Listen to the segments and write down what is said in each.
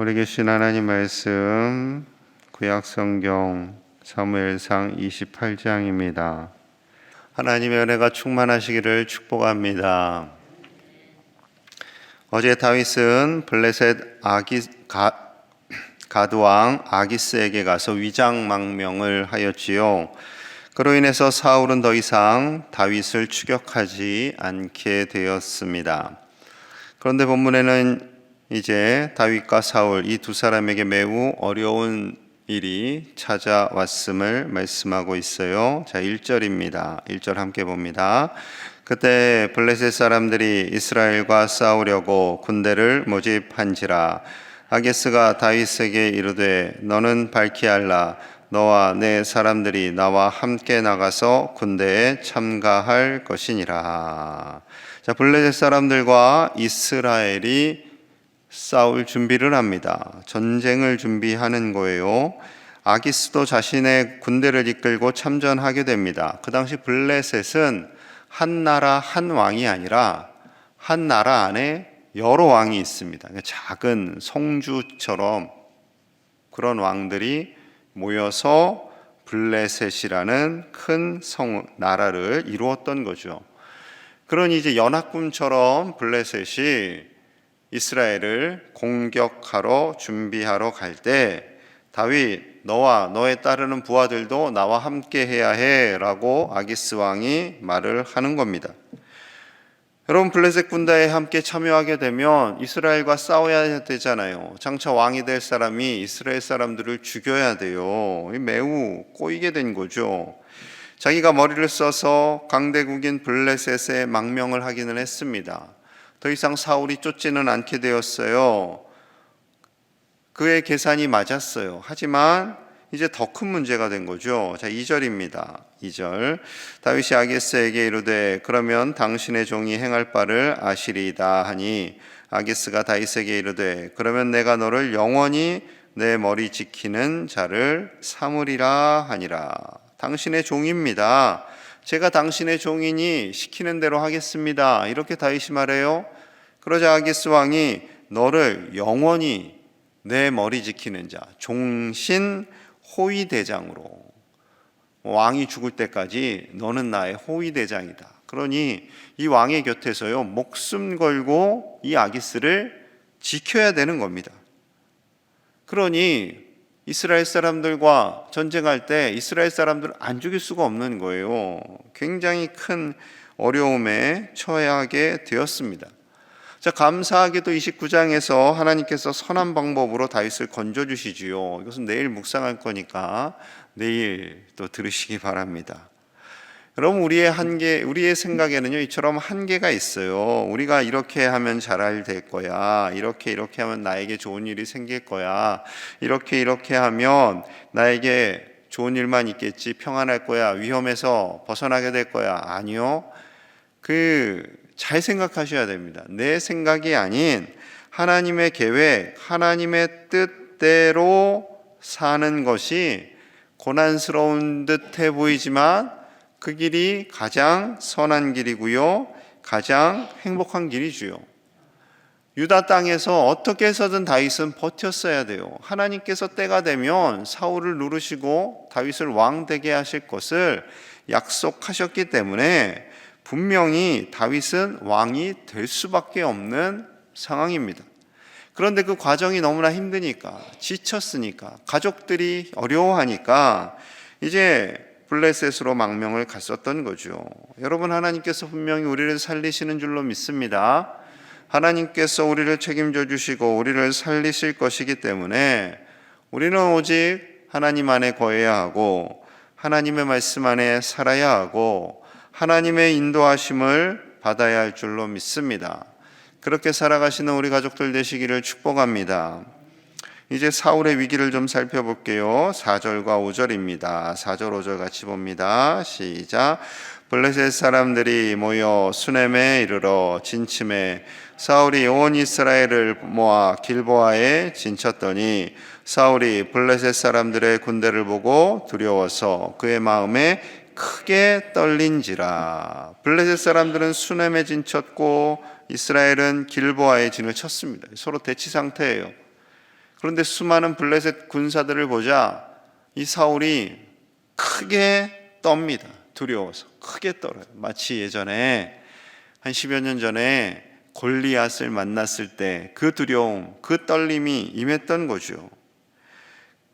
우리 계신 하나님 말씀 구약 성경 사무엘상 28장입니다. 하나님의 은혜가 충만하시기를 축복합니다. 어제 다윗은 블레셋 아기 가, 가드왕 아기스에게 가서 위장망명을 하였지요. 그로 인해서 사울은 더 이상 다윗을 추격하지 않게 되었습니다. 그런데 본문에는 이제 다윗과 사울 이 두 사람에게 매우 어려운 일이 찾아왔음을 말씀하고 있어요. 자, 1절입니다. 1절 함께 봅니다. 그때 블레셋 사람들이 이스라엘과 싸우려고 군대를 모집한지라 아게스가 다윗에게 이르되 너는 발키알라 너와 내 사람들이 나와 함께 나가서 군대에 참가할 것이니라. 자, 블레셋 사람들과 이스라엘이 싸울 준비를 합니다. 전쟁을 준비하는 거예요. 아기스도 자신의 군대를 이끌고 참전하게 됩니다. 그 당시 블레셋은 한 나라 한 왕이 아니라 한 나라 안에 여러 왕이 있습니다. 그러니까 작은 성주처럼 그런 왕들이 모여서 블레셋이라는 큰 성 나라를 이루었던 거죠. 그런 이제 연합군처럼 블레셋이 이스라엘을 공격하러 준비하러 갈 때 다윗 너와 너에 따르는 부하들도 나와 함께 해야 해라고 아기스 왕이 말을 하는 겁니다. 여러분 블레셋 군대에 함께 참여하게 되면 이스라엘과 싸워야 되잖아요. 장차 왕이 될 사람이 이스라엘 사람들을 죽여야 돼요. 매우 꼬이게 된 거죠. 자기가 머리를 써서 강대국인 블레셋에 망명을 하기는 했습니다. 더 이상 사울이 쫓지는 않게 되었어요. 그의 계산이 맞았어요. 하지만 이제 더 큰 문제가 된 거죠. 자, 2절입니다. 2절. 다윗이 아게스에게 이르되 그러면 당신의 종이 행할 바를 아시리이다 하니 아게스가 다윗에게 이르되 그러면 내가 너를 영원히 내 머리 지키는 자를 삼으리라 하니라. 당신의 종입니다. 제가 당신의 종이니 시키는 대로 하겠습니다. 이렇게 다윗이 말해요. 그러자 아기스 왕이 너를 영원히 내 머리 지키는 자, 종신 호위 대장으로 왕이 죽을 때까지 너는 나의 호위 대장이다. 그러니 이 왕의 곁에서요 목숨 걸고 이 아기스를 지켜야 되는 겁니다. 그러니 이스라엘 사람들과 전쟁할 때 이스라엘 사람들을 안 죽일 수가 없는 거예요. 굉장히 큰 어려움에 처하게 되었습니다. 자, 감사하게도 29장에서 하나님께서 선한 방법으로 다윗을 건져 주시지요. 이것은 내일 묵상할 거니까 내일 또 들으시기 바랍니다. 여러분 우리의 한계, 우리의 생각에는요 이처럼 한계가 있어요. 우리가 이렇게 하면 잘 될 거야. 이렇게 이렇게 하면 나에게 좋은 일이 생길 거야. 이렇게 이렇게 하면 나에게 좋은 일만 있겠지. 평안할 거야. 위험에서 벗어나게 될 거야. 아니요. 그 잘 생각하셔야 됩니다. 내 생각이 아닌 하나님의 계획, 하나님의 뜻대로 사는 것이 고난스러운 듯해 보이지만 그 길이 가장 선한 길이고요. 가장 행복한 길이지요. 유다 땅에서 어떻게 해서든 다윗은 버텼어야 돼요. 하나님께서 때가 되면 사울을 누르시고 다윗을 왕 되게 하실 것을 약속하셨기 때문에 분명히 다윗은 왕이 될 수밖에 없는 상황입니다. 그런데 그 과정이 너무나 힘드니까 지쳤으니까 가족들이 어려워하니까 이제 블레셋으로 망명을 갔었던 거죠. 여러분 하나님께서 분명히 우리를 살리시는 줄로 믿습니다. 하나님께서 우리를 책임져 주시고 우리를 살리실 것이기 때문에 우리는 오직 하나님 안에 거해야 하고 하나님의 말씀 안에 살아야 하고 하나님의 인도하심을 받아야 할 줄로 믿습니다. 그렇게 살아가시는 우리 가족들 되시기를 축복합니다. 이제 사울의 위기를 좀 살펴볼게요. 4절과 5절입니다. 4절, 5절 같이 봅니다. 시작. 블레셋 사람들이 모여 수넴에 이르러 진침에 사울이 온 이스라엘을 모아 길보아에 진쳤더니 사울이 블레셋 사람들의 군대를 보고 두려워서 그의 마음에 크게 떨린지라. 블레셋 사람들은 수넴에 진쳤고 이스라엘은 길보아에 진을 쳤습니다. 서로 대치 상태예요. 그런데 수많은 블레셋 군사들을 보자 이 사울이 크게 떱니다. 두려워서 크게 떨어요. 마치 예전에 한 10여 년 전에 골리앗을 만났을 때 그 두려움, 그 떨림이 임했던 거죠.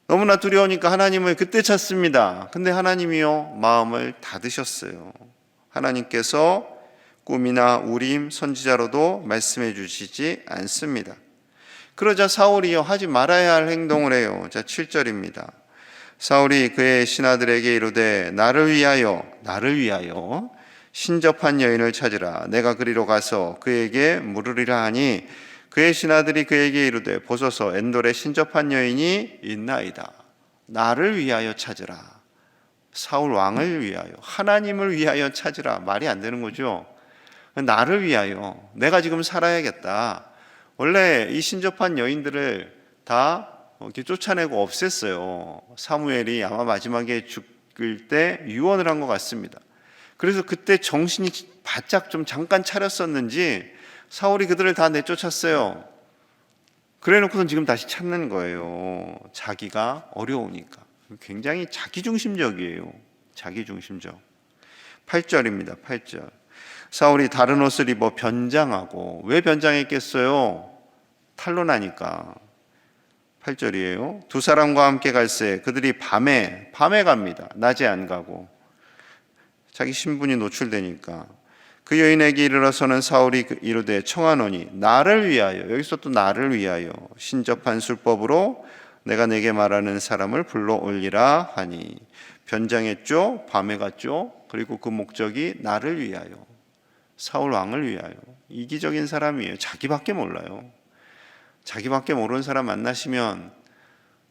너무나 두려우니까 하나님을 그때 찾습니다. 근데 하나님이요 마음을 닫으셨어요. 하나님께서 꿈이나 우림 선지자로도 말씀해 주시지 않습니다. 그러자 사울이요 하지 말아야 할 행동을 해요. 자 7절입니다. 사울이 그의 신하들에게 이르되 나를 위하여 나를 위하여 신접한 여인을 찾으라. 내가 그리로 가서 그에게 물으리라 하니 그의 신하들이 그에게 이르되 보소서 엔돌에 신접한 여인이 있나이다. 나를 위하여 찾으라. 사울 왕을 위하여 하나님을 위하여 찾으라. 말이 안 되는 거죠? 나를 위하여. 내가 지금 살아야겠다 원래 이 신접한 여인들을 다 이렇게 쫓아내고 없앴어요. 사무엘이 아마 마지막에 죽을 때 유언을 한 것 같습니다. 그래서 그때 정신이 바짝 좀 잠깐 차렸었는지 사울이 그들을 다 내쫓았어요. 그래 놓고선 지금 다시 찾는 거예요. 자기가 어려우니까. 굉장히 자기중심적이에요. 자기중심적. 8절입니다. 8절. 사울이 다른 옷을 입어 변장하고 왜 변장했겠어요? 탄로나니까. 8절이에요. 두 사람과 함께 갈새 그들이 밤에 밤에 갑니다. 낮에 안 가고 자기 신분이 노출되니까 그 여인에게 이르러서는 사울이 그 이르되 청하노니 나를 위하여 여기서 또 나를 위하여 신접한 술법으로 내가 내게 말하는 사람을 불러 올리라 하니 변장했죠. 밤에 갔죠. 그리고 그 목적이 나를 위하여 사울 왕을 위하여 이기적인 사람이에요. 자기밖에 몰라요. 자기밖에 모르는 사람 만나시면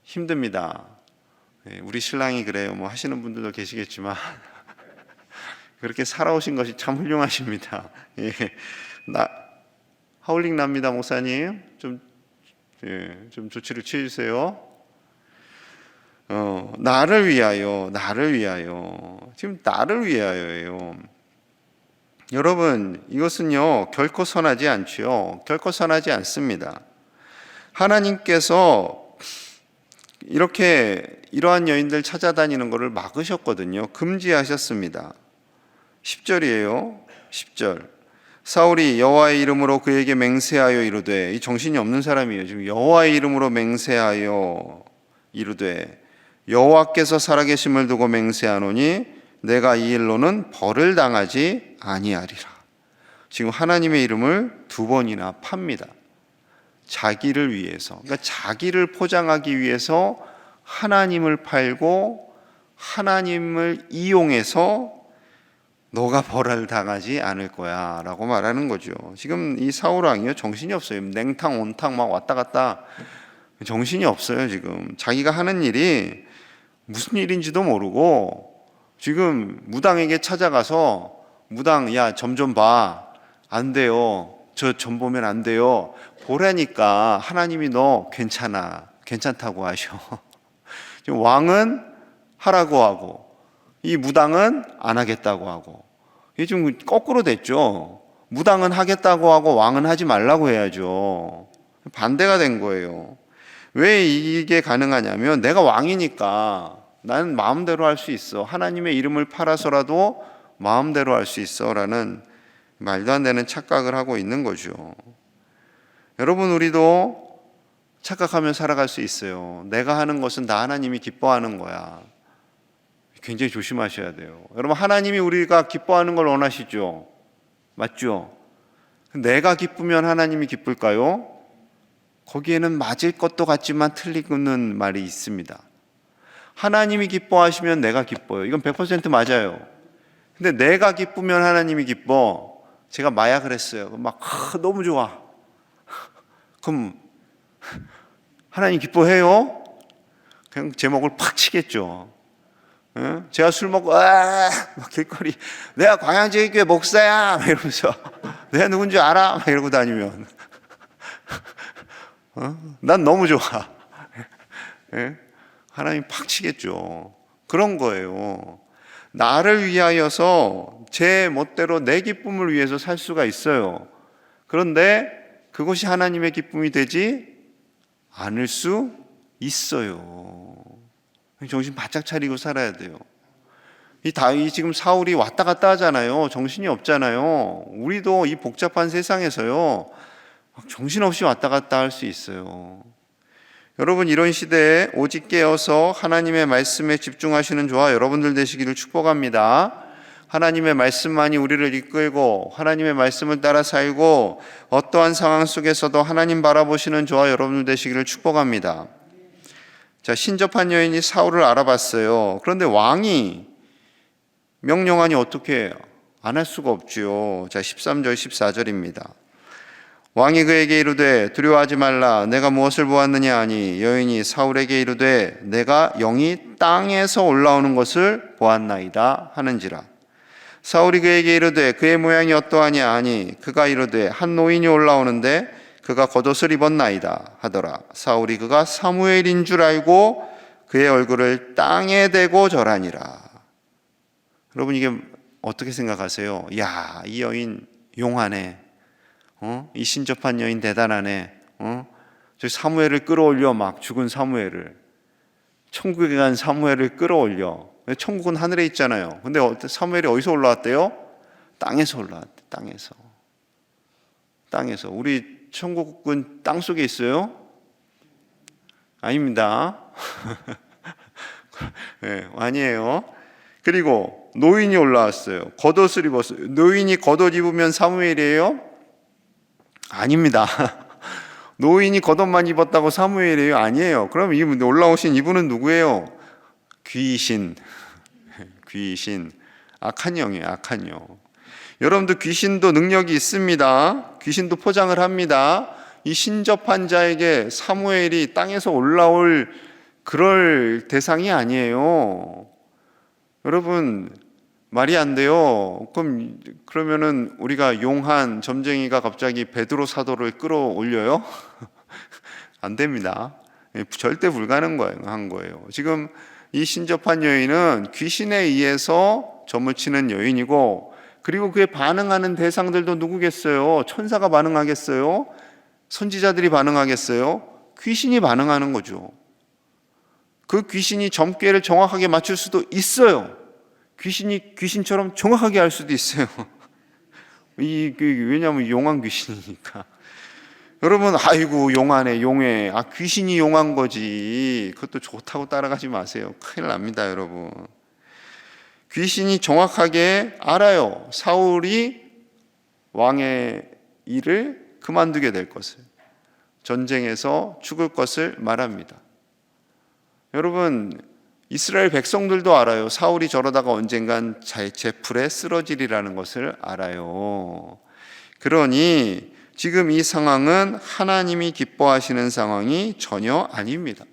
힘듭니다. 예, 우리 신랑이 그래요. 뭐 하시는 분들도 계시겠지만 그렇게 살아오신 것이 참 훌륭하십니다. 예, 나 하울링 납니다, 목사님. 좀, 예, 좀 조치를 취해주세요. 어, 나를 위하여, 나를 위하여. 지금 나를 위하여예요. 여러분, 이것은요, 결코 선하지 않지요. 결코 선하지 않습니다. 하나님께서 이렇게 이러한 여인들 찾아다니는 것을 막으셨거든요. 금지하셨습니다. 10절이에요. 10절. 사울이 여호와의 이름으로 그에게 맹세하여 이르되 이 정신이 없는 사람이에요. 지금 여호와의 이름으로 맹세하여 이르되 여호와께서 살아계심을 두고 맹세하노니 내가 이 일로는 벌을 당하지 아니하리라. 지금 하나님의 이름을 두 번이나 팝니다. 자기를 위해서, 그러니까 자기를 포장하기 위해서 하나님을 팔고 하나님을 이용해서 너가 벌을 당하지 않을 거야 라고 말하는 거죠. 지금 이 사울왕이요, 정신이 없어요. 냉탕, 온탕 막 왔다 갔다 정신이 없어요, 지금. 자기가 하는 일이 무슨 일인지도 모르고 지금 무당에게 찾아가서 무당, 야, 점 좀 봐. 안 돼요. 저 점 보면 안 돼요. 보라니까 하나님이 너 괜찮아. 괜찮다고 하셔. 지금 왕은 하라고 하고 이 무당은 안 하겠다고 하고 이게 좀 거꾸로 됐죠. 무당은 하겠다고 하고 왕은 하지 말라고 해야죠. 반대가 된 거예요. 왜 이게 가능하냐면 내가 왕이니까 나는 마음대로 할 수 있어. 하나님의 이름을 팔아서라도 마음대로 할 수 있어라는 말도 안 되는 착각을 하고 있는 거죠. 여러분 우리도 착각하며 살아갈 수 있어요. 내가 하는 것은 나 하나님이 기뻐하는 거야. 굉장히 조심하셔야 돼요. 여러분 하나님이 우리가 기뻐하는 걸 원하시죠? 맞죠? 내가 기쁘면 하나님이 기쁠까요? 거기에는 맞을 것도 같지만 틀리는 말이 있습니다. 하나님이 기뻐하시면 내가 기뻐요. 이건 100% 맞아요. 근데 내가 기쁘면 하나님이 기뻐. 제가 마약을 했어요. 막 아, 너무 좋아. 그럼 하나님 기뻐해요? 그냥 제목을 팍 치겠죠. 응? 제가 술 먹고 아, 막 길거리 내가 광양제일교회 목사야 막 이러면서 내가 누군지 알아 막 이러고 다니면 어? 난 너무 좋아. 예? 하나님 팍 치겠죠. 그런 거예요. 나를 위하여서 제 멋대로 내 기쁨을 위해서 살 수가 있어요. 그런데 그것이 하나님의 기쁨이 되지 않을 수 있어요. 정신 바짝 차리고 살아야 돼요. 이 다이 지금 사울이 왔다 갔다 하잖아요. 정신이 없잖아요. 우리도 이 복잡한 세상에서요. 정신없이 왔다 갔다 할 수 있어요. 여러분 이런 시대에 오직 깨어서 하나님의 말씀에 집중하시는 저와 여러분들 되시기를 축복합니다. 하나님의 말씀만이 우리를 이끌고 하나님의 말씀을 따라 살고 어떠한 상황 속에서도 하나님 바라보시는 저와 여러분들 되시기를 축복합니다. 자, 신접한 여인이 사울을 알아봤어요. 그런데 왕이 명령하니 어떻게? 안 할 수가 없지요. 자, 13절 14절입니다. 왕이 그에게 이르되 두려워하지 말라 내가 무엇을 보았느냐 하니 여인이 사울에게 이르되 내가 영이 땅에서 올라오는 것을 보았나이다 하는지라 사울이 그에게 이르되 그의 모양이 어떠하냐 하니 그가 이르되 한 노인이 올라오는데 그가 겉옷을 입었나이다 하더라 사울이 그가 사무엘인 줄 알고 그의 얼굴을 땅에 대고 절하니라 여러분 이게 어떻게 생각하세요? 야, 이 여인 용하네. 어? 이 신접한 여인 대단하네. 어? 저 사무엘을 끌어올려 막 죽은 사무엘을 천국에 간 사무엘을 끌어올려. 천국은 하늘에 있잖아요. 근데 사무엘이 어디서 올라왔대요? 땅에서 올라왔대. 땅에서. 땅에서. 우리 천국은 땅 속에 있어요? 아닙니다. 네, 아니에요. 그리고 노인이 올라왔어요. 겉옷을 입었어요. 노인이 겉옷 입으면 사무엘이에요? 아닙니다. 노인이 겉옷만 입었다고 사무엘이에요? 아니에요. 그럼 이 올라오신 이분은 누구예요? 귀신. 귀신. 악한 영이에요. 악한 영. 여러분들 귀신도 능력이 있습니다. 귀신도 포장을 합니다. 이 신접한 자에게 사무엘이 땅에서 올라올 그럴 대상이 아니에요. 여러분 말이 안 돼요. 그럼 그러면은 우리가 용한 점쟁이가 갑자기 베드로 사도를 끌어올려요? 안 됩니다. 절대 불가능한 거예요. 지금 이 신접한 여인은 귀신에 의해서 점을 치는 여인이고 그리고 그에 반응하는 대상들도 누구겠어요? 천사가 반응하겠어요? 선지자들이 반응하겠어요? 귀신이 반응하는 거죠. 그 귀신이 점괘를 정확하게 맞출 수도 있어요. 귀신이 귀신처럼 정확하게 할 수도 있어요. 이 그, 왜냐하면 용한 귀신이니까. 여러분, 아이고 용하네, 용해. 아 귀신이 용한 거지. 그것도 좋다고 따라가지 마세요. 큰일 납니다, 여러분. 귀신이 정확하게 알아요. 사울이 왕의 일을 그만두게 될 것을. 전쟁에서 죽을 것을 말합니다. 여러분 이스라엘 백성들도 알아요. 사울이 저러다가 언젠간 제 풀에 쓰러지리라는 것을 알아요. 그러니 지금 이 상황은 하나님이 기뻐하시는 상황이 전혀 아닙니다.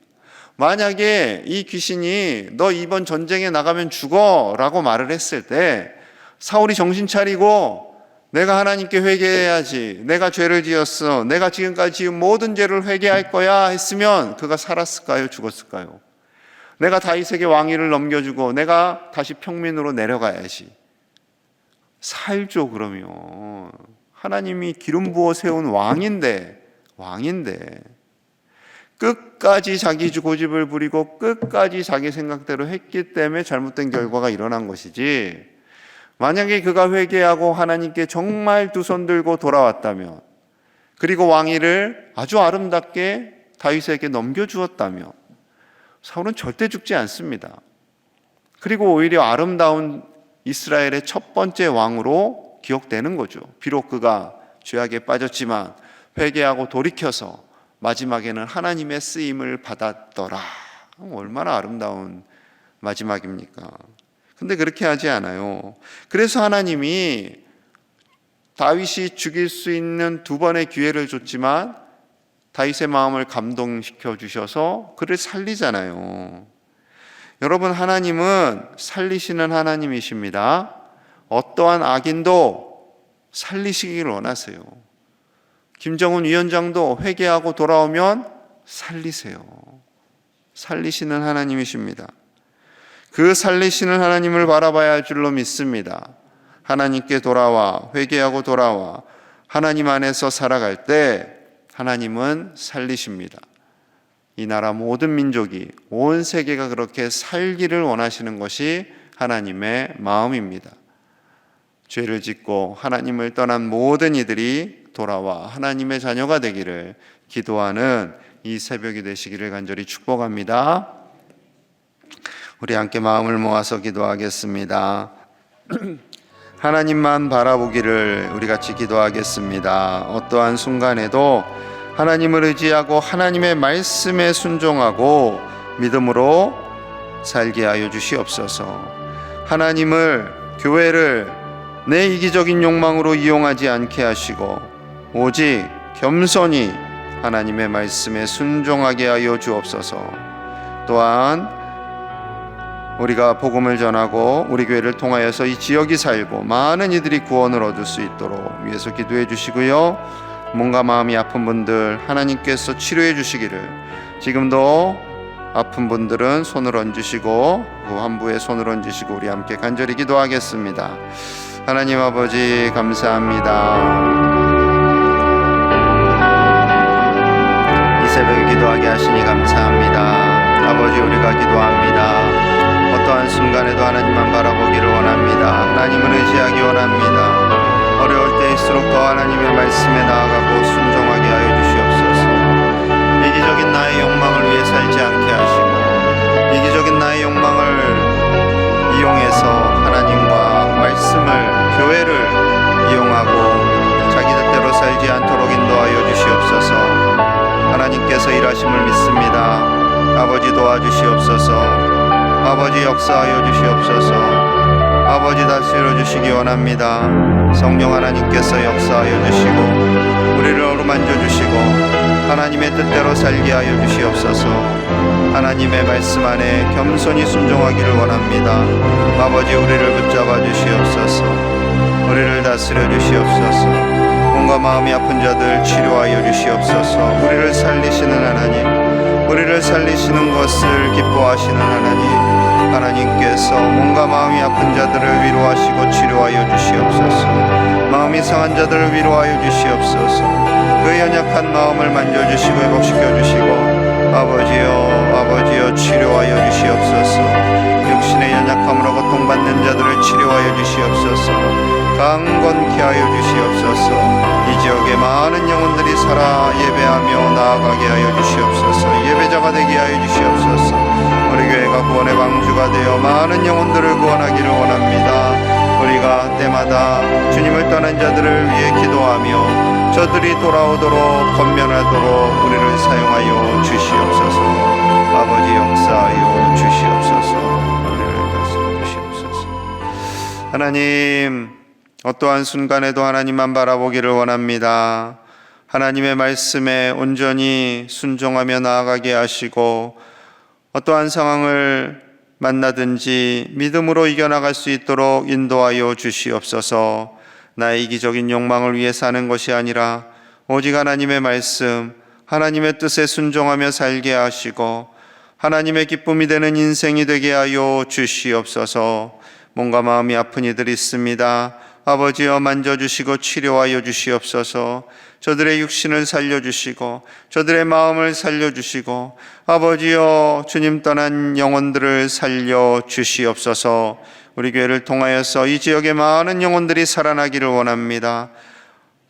만약에 이 귀신이 너 이번 전쟁에 나가면 죽어 라고 말을 했을 때 사울이 정신 차리고 내가 하나님께 회개해야지. 내가 죄를 지었어. 내가 지금까지 지은 모든 죄를 회개할 거야 했으면 그가 살았을까요? 죽었을까요? 내가 다윗에게 왕위를 넘겨주고 내가 다시 평민으로 내려가야지. 살죠 그러면 하나님이 기름 부어 세운 왕인데 왕인데 끝까지 자기 고집을 부리고 끝까지 자기 생각대로 했기 때문에 잘못된 결과가 일어난 것이지 만약에 그가 회개하고 하나님께 정말 두 손 들고 돌아왔다면 그리고 왕위를 아주 아름답게 다윗에게 넘겨주었다면 사울은 절대 죽지 않습니다. 그리고 오히려 아름다운 이스라엘의 첫 번째 왕으로 기억되는 거죠. 비록 그가 죄악에 빠졌지만 회개하고 돌이켜서 마지막에는 하나님의 쓰임을 받았더라. 얼마나 아름다운 마지막입니까? 근데 그렇게 하지 않아요. 그래서 하나님이 다윗이 죽일 수 있는 두 번의 기회를 줬지만 다윗의 마음을 감동시켜 주셔서 그를 살리잖아요. 여러분 하나님은 살리시는 하나님이십니다. 어떠한 악인도 살리시기를 원하세요. 김정은 위원장도 회개하고 돌아오면 살리세요. 살리시는 하나님이십니다. 그 살리시는 하나님을 바라봐야 할 줄로 믿습니다. 하나님께 돌아와 회개하고 돌아와 하나님 안에서 살아갈 때 하나님은 살리십니다. 이 나라 모든 민족이 온 세계가 그렇게 살기를 원하시는 것이 하나님의 마음입니다. 죄를 짓고 하나님을 떠난 모든 이들이 돌아와 하나님의 자녀가 되기를 기도하는 이 새벽이 되시기를 간절히 축복합니다. 우리 함께 마음을 모아서 기도하겠습니다. 하나님만 바라보기를 우리 같이 기도하겠습니다. 어떠한 순간에도 하나님을 의지하고 하나님의 말씀에 순종하고 믿음으로 살게 하여 주시옵소서. 하나님을 교회를 내 이기적인 욕망으로 이용하지 않게 하시고 오직 겸손히 하나님의 말씀에 순종하게 하여 주옵소서. 또한 우리가 복음을 전하고 우리 교회를 통하여서 이 지역이 살고 많은 이들이 구원을 얻을 수 있도록 위해서 기도해 주시고요. 몸과 마음이 아픈 분들 하나님께서 치료해 주시기를 지금도 아픈 분들은 손을 얹으시고 그 환부에 손을 얹으시고 우리 함께 간절히 기도하겠습니다. 하나님 아버지 감사합니다. 이 새벽에 기도하게 하시니 감사합니다. 아버지 우리가 기도합니다. 순간에도 하나님만 바라보기를 원합니다. 하나님을 의지하기 원합니다. 어려울 때일수록 더 하나님의 말씀에 나아가고 순종하게 하여 주시옵소서. 이기적인 나의 욕망을 위해 살지 않게 하시고 이기적인 나의 욕망을 이용해서 하나님과 말씀을 교회를 이용하고 자기 뜻대로 살지 않도록 인도하여 주시옵소서. 하나님께서 일하심을 믿습니다. 아버지 도와주시옵소서. 아버지 역사하여 주시옵소서. 아버지 다스려 주시기 원합니다. 성령 하나님께서 역사하여 주시고 우리를 어루만져 주시고 하나님의 뜻대로 살게 하여 주시옵소서. 하나님의 말씀 안에 겸손히 순종하기를 원합니다. 아버지 우리를 붙잡아 주시옵소서. 우리를 다스려 주시옵소서. 몸과 마음이 아픈 자들 치료하여 주시옵소서. 우리를 살리시는 하나님, 우리를 살리시는 것을 기뻐하시는 하나님. 하나님께서 몸과 마음이 아픈 자들을 위로하시고 치료하여 주시옵소서. 마음이 상한 자들을 위로하여 주시옵소서. 그 연약한 마음을 만져주시고 회복시켜 주시고 아버지여 아버지여 치료하여 주시옵소서. 육신의 연약함으로 고통받는 자들을 치료하여 주시옵소서. 강건케 하여 주시옵소서. 이 지역에 많은 영혼들이 살아 예배하며 나아가게 하여 주시옵소서. 많은 영혼들을 구원하기를 원합니다. 우리가 때마다 주님을 떠난 자들을 위해 기도하며 저들이 돌아오도록 건면하도록 우리를 사용하여 주시옵소서. 아버지 역사하여 주시옵소서. 우리를 다스려 주시옵소서. 하나님 어떠한 순간에도 하나님만 바라보기를 원합니다. 하나님의 말씀에 온전히 순종하며 나아가게 하시고 어떠한 상황을 만나든지 믿음으로 이겨나갈 수 있도록 인도하여 주시옵소서. 나의 이기적인 욕망을 위해 사는 것이 아니라 오직 하나님의 말씀, 하나님의 뜻에 순종하며 살게 하시고 하나님의 기쁨이 되는 인생이 되게 하여 주시옵소서. 몸과 마음이 아픈 이들이 있습니다. 아버지여 만져주시고 치료하여 주시옵소서. 저들의 육신을 살려주시고 저들의 마음을 살려주시고 아버지여 주님 떠난 영혼들을 살려 주시옵소서. 우리 교회를 통하여서 이 지역의 많은 영혼들이 살아나기를 원합니다.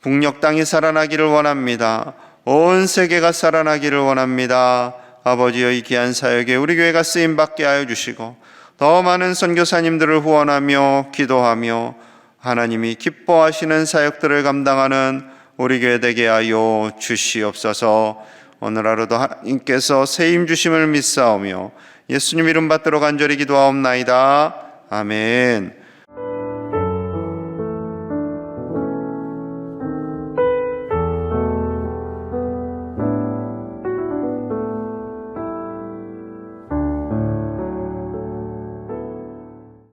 북녘 땅이 살아나기를 원합니다. 온 세계가 살아나기를 원합니다. 아버지여 이 귀한 사역에 우리 교회가 쓰임 받게 하여 주시고 더 많은 선교사님들을 후원하며 기도하며 하나님이 기뻐하시는 사역들을 감당하는 우리 교회 되게 하여 주시옵소서. 오늘 하루도 하나님께서 세임 주심을 믿사오며 예수님 이름 받들어 간절히 기도하옵나이다. 아멘.